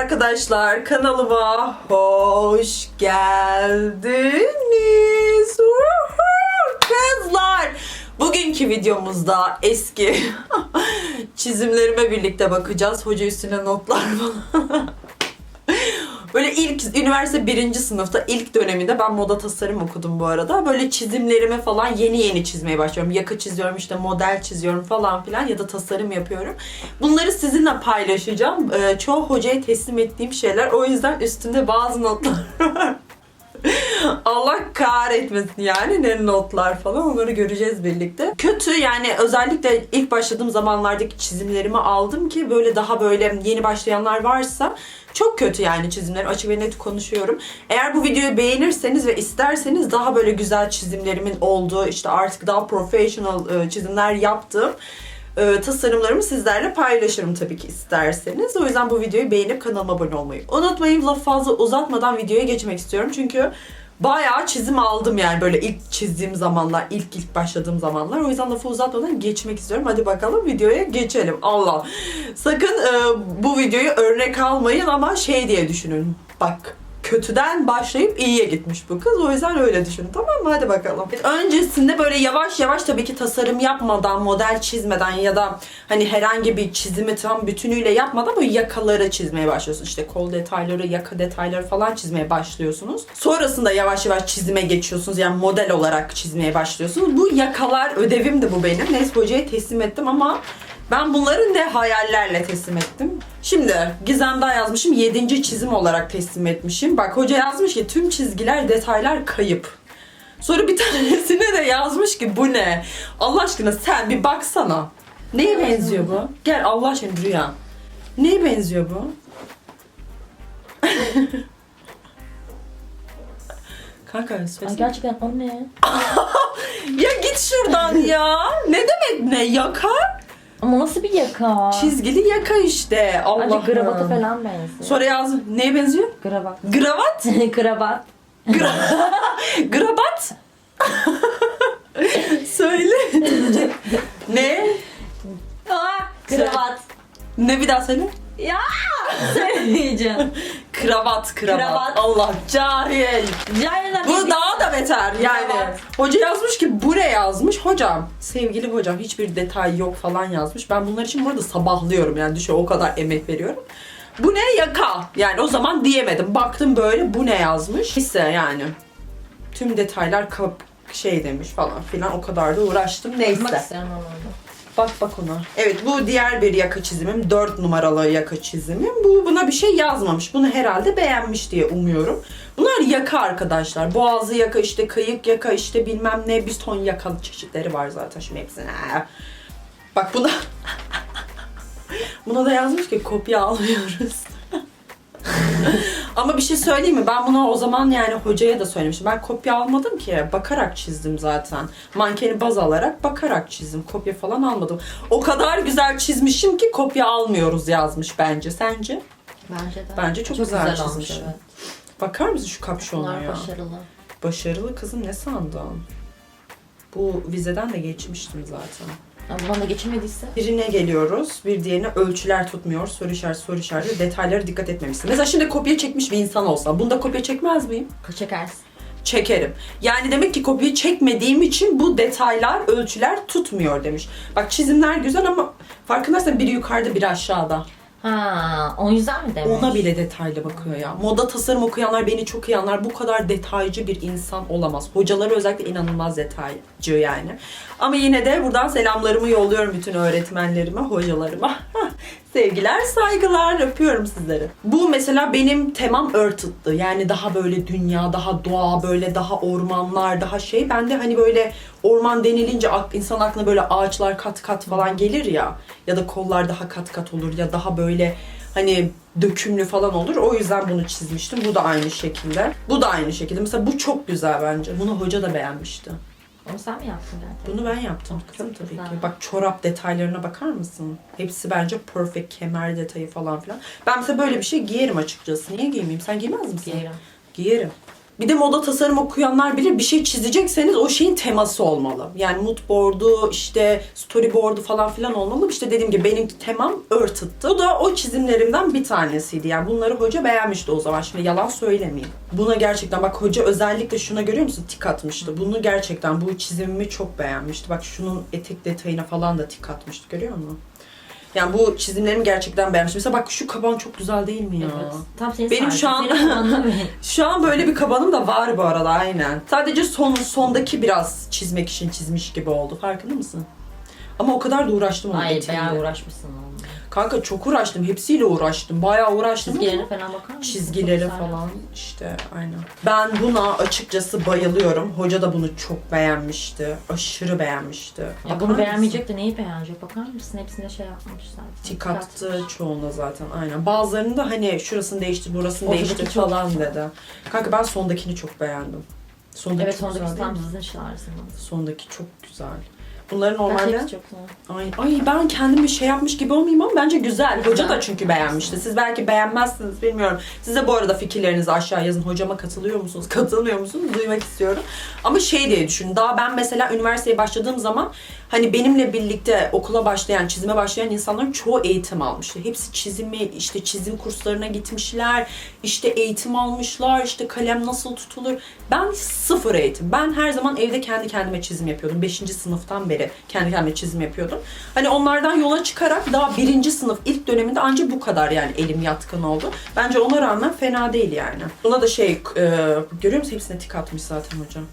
arkadaşlar kanalıma hoş geldiniz. Kızlar. Bugünkü videomuzda eski çizimlerime birlikte bakacağız. Hoca üstüne notlar falan. Böyle ilk üniversite birinci sınıfta ilk döneminde ben moda tasarım okudum bu arada. Böyle çizimlerimi falan yeni yeni çizmeye başlıyorum. Yaka çiziyorum işte model çiziyorum falan filan ya da tasarım yapıyorum. Bunları sizinle paylaşacağım. Ee, çoğu hocaya teslim ettiğim şeyler. O yüzden üstünde bazı notlar var. Allah kahretmesin yani ne notlar falan onları göreceğiz birlikte. Kötü yani özellikle ilk başladığım zamanlardaki çizimlerimi aldım ki böyle daha böyle yeni başlayanlar varsa çok kötü yani çizimlerim açık ve net konuşuyorum. Eğer bu videoyu beğenirseniz ve isterseniz daha böyle güzel çizimlerimin olduğu işte artık daha professional e, çizimler yaptığım e, tasarımlarımı sizlerle paylaşırım tabii ki isterseniz. O yüzden bu videoyu beğenip kanalıma abone olmayı unutmayın. Lafı fazla uzatmadan videoya geçmek istiyorum. Çünkü bayağı çizim aldım yani böyle ilk çizdiğim zamanlar, ilk ilk başladığım zamanlar. O yüzden lafı uzatmadan geçmek istiyorum. Hadi bakalım videoya geçelim. Allah. Sakın e, bu videoyu örnek almayın ama şey diye düşünün. Bak kötüden başlayıp iyiye gitmiş bu kız. O yüzden öyle düşünün tamam mı? Hadi bakalım. Öncesinde böyle yavaş yavaş tabii ki tasarım yapmadan, model çizmeden ya da hani herhangi bir çizimi tam bütünüyle yapmadan böyle yakaları çizmeye başlıyorsunuz. İşte kol detayları, yaka detayları falan çizmeye başlıyorsunuz. Sonrasında yavaş yavaş çizime geçiyorsunuz. Yani model olarak çizmeye başlıyorsunuz. Bu yakalar ödevim de bu benim. Neyse hocaya teslim ettim ama ben bunları ne hayallerle teslim ettim. Şimdi Gizem daha yazmışım. 7. çizim olarak teslim etmişim. Bak hoca yazmış ki tüm çizgiler, detaylar kayıp. Sonra bir tanesine de yazmış ki bu ne? Allah aşkına sen bir baksana. Neye benziyor bu? Gel Allah aşkına Rüya. Neye benziyor bu? Kanka Ay söylesene. gerçekten o ne? Ya git şuradan ya. Ne demek ne? Yaka? Ama nasıl bir yaka? Çizgili yaka işte. Bence gravata falan benziyor. Sonra yaz. Neye benziyor? Gravat. Gravat? Kravat. Grabat? Söyle. ne? Aa, kravat. Ne bir daha söyle? ya söyleyeceğim. Kravat, kravat. Kravat. Allah cahil. Cahilden Bu daha da beter yani. Hoca yazmış ki bu ne yazmış? Hocam, sevgili hocam hiçbir detay yok falan yazmış. Ben bunlar için burada sabahlıyorum yani düşün o kadar emek veriyorum. Bu ne yaka? Yani o zaman diyemedim. Baktım böyle bu ne yazmış. Neyse yani. Tüm detaylar kap şey demiş falan filan o kadar da uğraştım. Neyse. ama. Bak bak ona. Evet bu diğer bir yaka çizimim. 4 numaralı yaka çizimim. Bu buna bir şey yazmamış. Bunu herhalde beğenmiş diye umuyorum. Bunlar yaka arkadaşlar. Boğazı yaka işte kayık yaka işte bilmem ne bir ton yakalı çeşitleri var zaten şimdi hepsine. Bak buna Buna da yazmış ki kopya almıyoruz. Ama bir şey söyleyeyim mi? Ben bunu o zaman yani hocaya da söylemiştim. Ben kopya almadım ki. Bakarak çizdim zaten. Mankeni baz alarak bakarak çizdim. Kopya falan almadım. O kadar güzel çizmişim ki kopya almıyoruz yazmış bence. Sence? Bence de. Bence çok güzel olmuş, çizmişim. evet. Bakar mısın şu kapşona Bunlar ya? başarılı. Başarılı kızım ne sandın? Bu vizeden de geçmiştim zaten. Ya bana da geçirmediyse. Birine geliyoruz, bir diğerine ölçüler tutmuyor, soru işareti, soru işareti, detaylara dikkat etmemişsin. Mesela şimdi kopya çekmiş bir insan olsa, bunda kopya çekmez miyim? Çekersin. Çekerim. Yani demek ki kopya çekmediğim için bu detaylar, ölçüler tutmuyor demiş. Bak çizimler güzel ama farkındaysan biri yukarıda, biri aşağıda. Ha, o yüzden mi demiş? Ona bile detaylı bakıyor ya. Moda tasarım okuyanlar, beni çok iyi anlar. Bu kadar detaycı bir insan olamaz. Hocaları özellikle inanılmaz detaycı yani. Ama yine de buradan selamlarımı yolluyorum bütün öğretmenlerime, hocalarıma. Sevgiler, saygılar, öpüyorum sizleri. Bu mesela benim temam Earth'tı. Yani daha böyle dünya, daha doğa, böyle daha ormanlar, daha şey. Ben de hani böyle orman denilince insan aklına böyle ağaçlar kat kat falan gelir ya. Ya da kollar daha kat kat olur ya daha böyle hani dökümlü falan olur. O yüzden bunu çizmiştim. Bu da aynı şekilde. Bu da aynı şekilde. Mesela bu çok güzel bence. Bunu hoca da beğenmişti. Onu sen mi yaptın gerçekten? Bunu ben yaptım kızım tabii güzel. ki. Bak çorap detaylarına bakar mısın? Hepsi bence perfect kemer detayı falan filan. Ben mesela böyle bir şey giyerim açıkçası. Niye giymeyeyim? Sen giymez misin? Giyerim. Giyerim. Bir de moda tasarım okuyanlar bilir bir şey çizecekseniz o şeyin teması olmalı. Yani mood board'u işte storyboard'u falan filan olmalı. İşte dediğim gibi benim temam Earthed'tı. Bu da o çizimlerimden bir tanesiydi. Yani bunları hoca beğenmişti o zaman. Şimdi yalan söylemeyeyim. Buna gerçekten bak hoca özellikle şuna görüyor musun? Tik atmıştı. Bunu gerçekten bu çizimimi çok beğenmişti. Bak şunun etek detayına falan da tik atmıştı. Görüyor musun? Yani bu çizimlerimi gerçekten beğenmiştim. Mesela bak şu kaban çok güzel değil mi ya? Evet. Tam senin Benim şu an-. Şu an böyle bir kabanım da var bu arada aynen. Sadece son sondaki biraz çizmek için çizmiş gibi oldu. Farkında mısın? Ama o kadar da uğraştım onun Ay eteğiyle. bayağı uğraşmışsın onunla. Kanka çok uğraştım. Hepsiyle uğraştım. Bayağı uğraştım. Çizgilerine falan bakar mısın? Çok güzel. falan işte aynen. Ben buna açıkçası bayılıyorum. Hoca da bunu çok beğenmişti. Aşırı beğenmişti. Ya Bakar bunu mısın? beğenmeyecek de neyi beğenecek? Bakar mısın? Hepsinde şey yapmışlar. Tik attı çoğunda zaten aynen. Bazılarında hani şurasını değiştir, burasını Ortadaki değiştir çok falan dedi. Kanka ben sondakini çok beğendim. Sondaki Evet çok sondaki güzel değil tam mi? sizin şansınız. Sondaki çok güzel. Bunların Normalde... Ay, ay ben kendimi şey yapmış gibi olmayayım ama bence güzel. Hoca da çünkü beğenmişti. Siz belki beğenmezsiniz bilmiyorum. Siz de bu arada fikirlerinizi aşağı yazın. Hocama katılıyor musunuz? Katılmıyor musunuz? Duymak istiyorum. Ama şey diye düşün. Daha ben mesela üniversiteye başladığım zaman hani benimle birlikte okula başlayan, çizime başlayan insanların çoğu eğitim almıştı. Hepsi çizimi, işte çizim kurslarına gitmişler. işte eğitim almışlar. işte kalem nasıl tutulur. Ben sıfır eğitim. Ben her zaman evde kendi kendime çizim yapıyordum. Beşinci sınıftan beri kendi kendime çizim yapıyordum. Hani onlardan yola çıkarak daha birinci sınıf ilk döneminde ancak bu kadar yani elim yatkın oldu. Bence ona rağmen fena değil yani. Buna da şey e, görüyor musun? Hepsine tik atmış zaten hocam.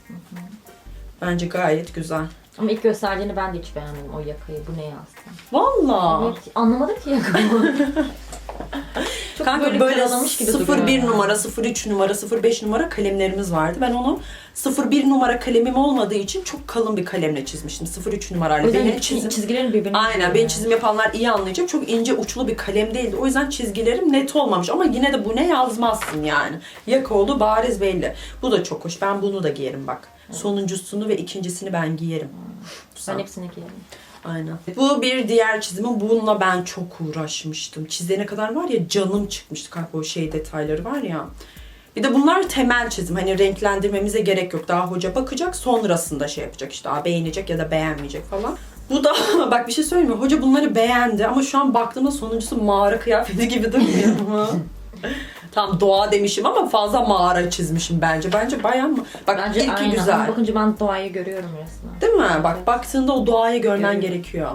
Bence gayet güzel. Ama ilk gösterdiğini ben de hiç beğenmedim o yakayı. Bu ne yazsın? Valla. Evet, anlamadım ki yakamı. Kanka böyle, böyle, karalamış gibi 01 duruyor yani. numara, 03 numara, 05 numara kalemlerimiz vardı. Ben onu 01 numara kalemim olmadığı için çok kalın bir kalemle çizmiştim. 03 O numarayla. yüzden Benim çiz- çizim çizgilerin birbirine Aynen benim yani. çizim yapanlar iyi anlayacak. Çok ince uçlu bir kalem değildi. O yüzden çizgilerim net olmamış. Ama yine de bu ne yazmazsın yani. Yaka oldu bariz belli. Bu da çok hoş. Ben bunu da giyerim bak. Sonuncusunu ve ikincisini ben giyerim. Ben hepsini giyerim. Aynen. Bu bir diğer çizimim. Bununla ben çok uğraşmıştım. Çizene kadar var ya canım çıkmıştı kanka o şey detayları var ya. Bir de bunlar temel çizim. Hani renklendirmemize gerek yok. Daha hoca bakacak sonrasında şey yapacak işte. Aa, beğenecek ya da beğenmeyecek falan. Bu da bak bir şey söyleyeyim mi? Hoca bunları beğendi ama şu an baktığımda sonuncusu mağara kıyafeti gibi durmuyor mu? Tam doğa demişim ama fazla mağara çizmişim bence. Bence bayağı mı? Bak Bence ilki aynen. güzel. Ama bakınca ben doğayı görüyorum resmen. Değil mi? Bak baktığında o doğayı görmen Görüyorum. gerekiyor.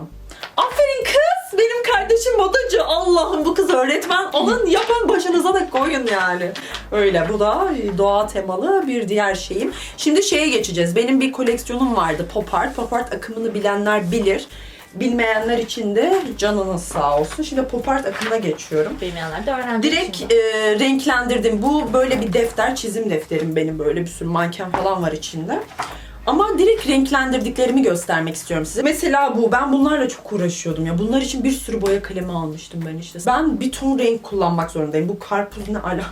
Aferin kız! Benim kardeşim modacı. Allah'ım bu kız öğretmen. Alın yapın başınıza da koyun yani. Öyle bu da doğa temalı bir diğer şeyim. Şimdi şeye geçeceğiz. Benim bir koleksiyonum vardı pop art. Pop art akımını bilenler bilir. Bilmeyenler için de canınız sağ olsun. Şimdi pop art akımına geçiyorum. Bilmeyenler de öğrenci Direkt e, renklendirdim. Bu böyle bir defter, çizim defterim benim böyle bir sürü manken falan var içinde. Ama direkt renklendirdiklerimi göstermek istiyorum size. Mesela bu. Ben bunlarla çok uğraşıyordum ya. Bunlar için bir sürü boya kalemi almıştım ben işte. Ben bir ton renk kullanmak zorundayım. Bu karpuz ne ala.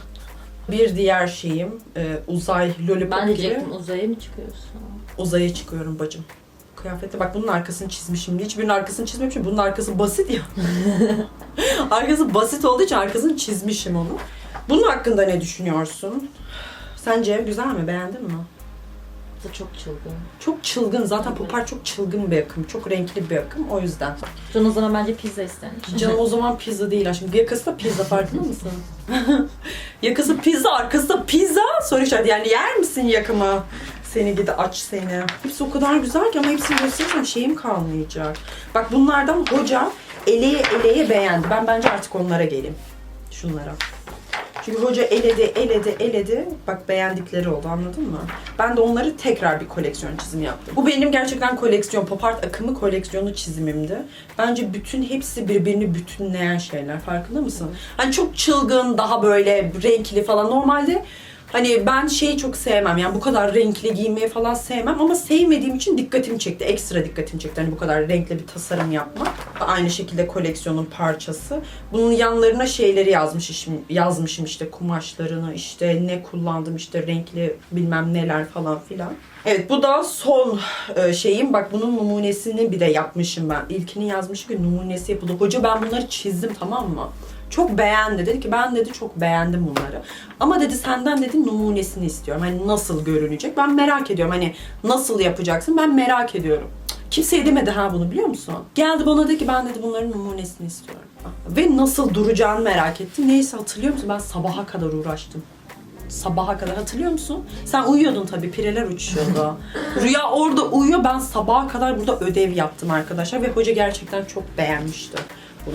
Bir diğer şeyim e, uzay lollipop Ben gibi. diyecektim uzaya mı çıkıyorsun? Uzaya çıkıyorum bacım. Kıyafette bak bunun arkasını çizmişim. Hiçbirinin arkasını çizmemişim. Bunun arkası basit ya. arkası basit olduğu için arkasını çizmişim onu. Bunun hakkında ne düşünüyorsun? Sence güzel mi? Beğendin mi? Bu da çok çılgın. Çok çılgın. Zaten Popar çok çılgın bir akım. Çok renkli bir akım. O yüzden. Can o zaman bence pizza istemiş. Canım o zaman pizza değil aşkım. Yakası da pizza farkında mısın? Yakası pizza, arkası da pizza. Soru işareti. Yani yer misin yakımı? Seni gidi aç seni. Hepsi o kadar güzel ki ama hepsini gösterirsem şeyim kalmayacak. Bak bunlardan hoca eleye eleye beğendi. Ben bence artık onlara geleyim. Şunlara. Çünkü hoca eledi, eledi, eledi. Bak beğendikleri oldu anladın mı? Ben de onları tekrar bir koleksiyon çizimi yaptım. Bu benim gerçekten koleksiyon, pop art akımı koleksiyonu çizimimdi. Bence bütün hepsi birbirini bütünleyen şeyler. Farkında mısın? Hani çok çılgın, daha böyle renkli falan. Normalde Hani ben şeyi çok sevmem yani bu kadar renkli giymeyi falan sevmem ama sevmediğim için dikkatimi çekti. Ekstra dikkatimi çekti hani bu kadar renkli bir tasarım yapmak. Aynı şekilde koleksiyonun parçası. Bunun yanlarına şeyleri yazmışım, yazmışım işte kumaşlarını işte ne kullandım işte renkli bilmem neler falan filan. Evet bu da son e, şeyim. Bak bunun numunesini bir de yapmışım ben. İlkini yazmışım ki numunesi yapıldı. Hoca ben bunları çizdim tamam mı? Çok beğendi. Dedi ki ben dedi çok beğendim bunları. Ama dedi senden dedi numunesini istiyorum. Hani nasıl görünecek? Ben merak ediyorum. Hani nasıl yapacaksın? Ben merak ediyorum. Kimseye demedi ha bunu biliyor musun? Geldi bana dedi ki ben dedi bunların numunesini istiyorum. Ve nasıl duracağını merak ettim. Neyse hatırlıyor musun? Ben sabaha kadar uğraştım. Sabaha kadar hatırlıyor musun? Sen uyuyordun tabii, pireler uçuşuyordu. Rüya orada uyuyor, ben sabaha kadar burada ödev yaptım arkadaşlar ve hoca gerçekten çok beğenmişti bunu.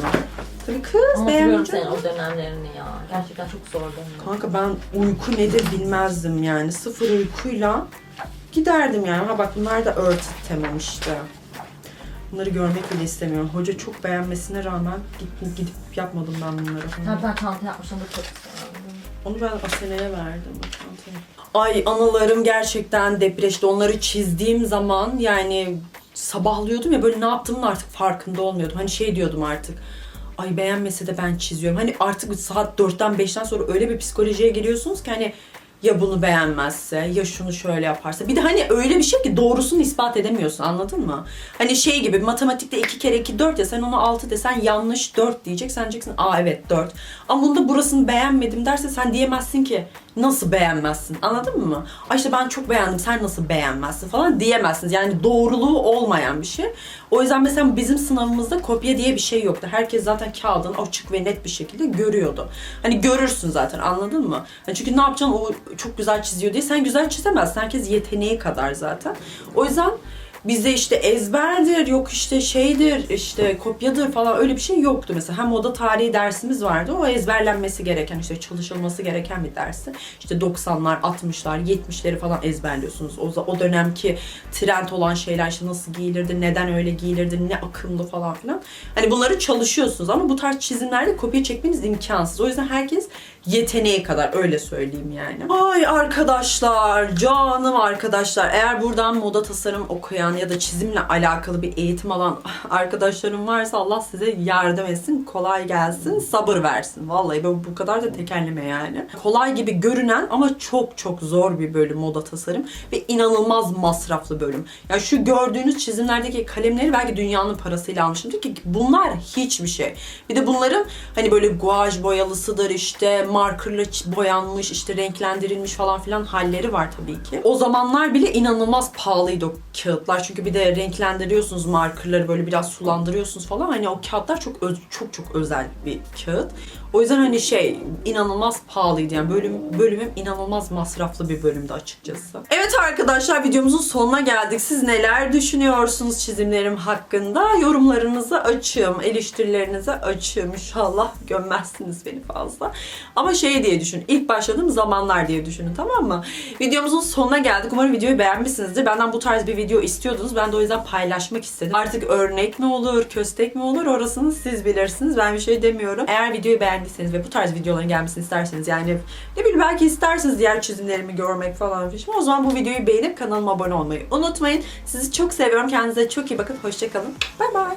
Tabii kız Hatırlıyorum beğenmeyecek. senin o dönemlerini ya. Gerçekten çok zor dönem. Kanka ben uyku nedir bilmezdim yani. Sıfır uykuyla giderdim yani. Ha bak bunlar da örtü temam işte. Bunları görmek bile istemiyorum. Hoca çok beğenmesine rağmen gidip, gidip yapmadım ben bunları. Ha, ben çanta yapmışım da çok. Onu ben Asena'ya verdim. o çantayı. Ay anılarım gerçekten depreşti. Onları çizdiğim zaman yani sabahlıyordum ya böyle ne yaptığımın artık farkında olmuyordum. Hani şey diyordum artık. Ay beğenmese de ben çiziyorum. Hani artık saat 4'ten 5'ten sonra öyle bir psikolojiye giriyorsunuz ki hani ya bunu beğenmezse ya şunu şöyle yaparsa. Bir de hani öyle bir şey ki doğrusunu ispat edemiyorsun anladın mı? Hani şey gibi matematikte 2 kere 2 4 ya sen ona 6 desen yanlış 4 diyecek. Sen diyeceksin aa evet 4. Ama bunda burasını beğenmedim derse sen diyemezsin ki nasıl beğenmezsin anladın mı? Ay işte ben çok beğendim sen nasıl beğenmezsin falan diyemezsiniz. Yani doğruluğu olmayan bir şey. O yüzden mesela bizim sınavımızda kopya diye bir şey yoktu. Herkes zaten kağıdını açık ve net bir şekilde görüyordu. Hani görürsün zaten anladın mı? Hani çünkü ne yapacaksın o çok güzel çiziyor diye sen güzel çizemezsin. Herkes yeteneği kadar zaten. O yüzden bizde işte ezberdir, yok işte şeydir, işte kopyadır falan öyle bir şey yoktu mesela. Hem moda tarihi dersimiz vardı. O ezberlenmesi gereken, işte çalışılması gereken bir dersi. İşte 90'lar, 60'lar, 70'leri falan ezberliyorsunuz. O, o dönemki trend olan şeyler işte nasıl giyilirdi, neden öyle giyilirdi, ne akımlı falan filan. Hani bunları çalışıyorsunuz ama bu tarz çizimlerde kopya çekmeniz imkansız. O yüzden herkes yeteneği kadar öyle söyleyeyim yani. Ay arkadaşlar, canım arkadaşlar. Eğer buradan moda tasarım okuyan ya da çizimle alakalı bir eğitim alan arkadaşlarım varsa Allah size yardım etsin, kolay gelsin, sabır versin. Vallahi bu, bu kadar da tekerleme yani. Kolay gibi görünen ama çok çok zor bir bölüm moda tasarım ve inanılmaz masraflı bölüm. Ya şu gördüğünüz çizimlerdeki kalemleri belki dünyanın parasıyla almışımdır ki bunlar hiçbir şey. Bir de bunların hani böyle guaj boyalısıdır işte markerla boyanmış işte renklendirilmiş falan filan halleri var tabii ki. O zamanlar bile inanılmaz pahalıydı o kağıtlar. Çünkü bir de renklendiriyorsunuz markerları böyle biraz sulandırıyorsunuz falan. Hani o kağıtlar çok öz- çok çok özel bir kağıt. O yüzden hani şey inanılmaz pahalıydı yani bölüm bölümüm inanılmaz masraflı bir bölümdü açıkçası. Evet arkadaşlar videomuzun sonuna geldik. Siz neler düşünüyorsunuz çizimlerim hakkında? Yorumlarınızı açığım, eleştirilerinizi açığım. İnşallah gömmezsiniz beni fazla. Ama şey diye düşün. ilk başladığım zamanlar diye düşünün tamam mı? Videomuzun sonuna geldik. Umarım videoyu beğenmişsinizdir. Benden bu tarz bir video istiyordunuz. Ben de o yüzden paylaşmak istedim. Artık örnek mi olur, köstek mi olur orasını siz bilirsiniz. Ben bir şey demiyorum. Eğer videoyu beğendiyseniz ve bu tarz videoların gelmesini isterseniz yani ne bileyim belki isterseniz diğer çizimlerimi görmek falan filan. O zaman bu videoyu beğenip kanalıma abone olmayı unutmayın. Sizi çok seviyorum. Kendinize çok iyi bakın. Hoşçakalın. Bay bay.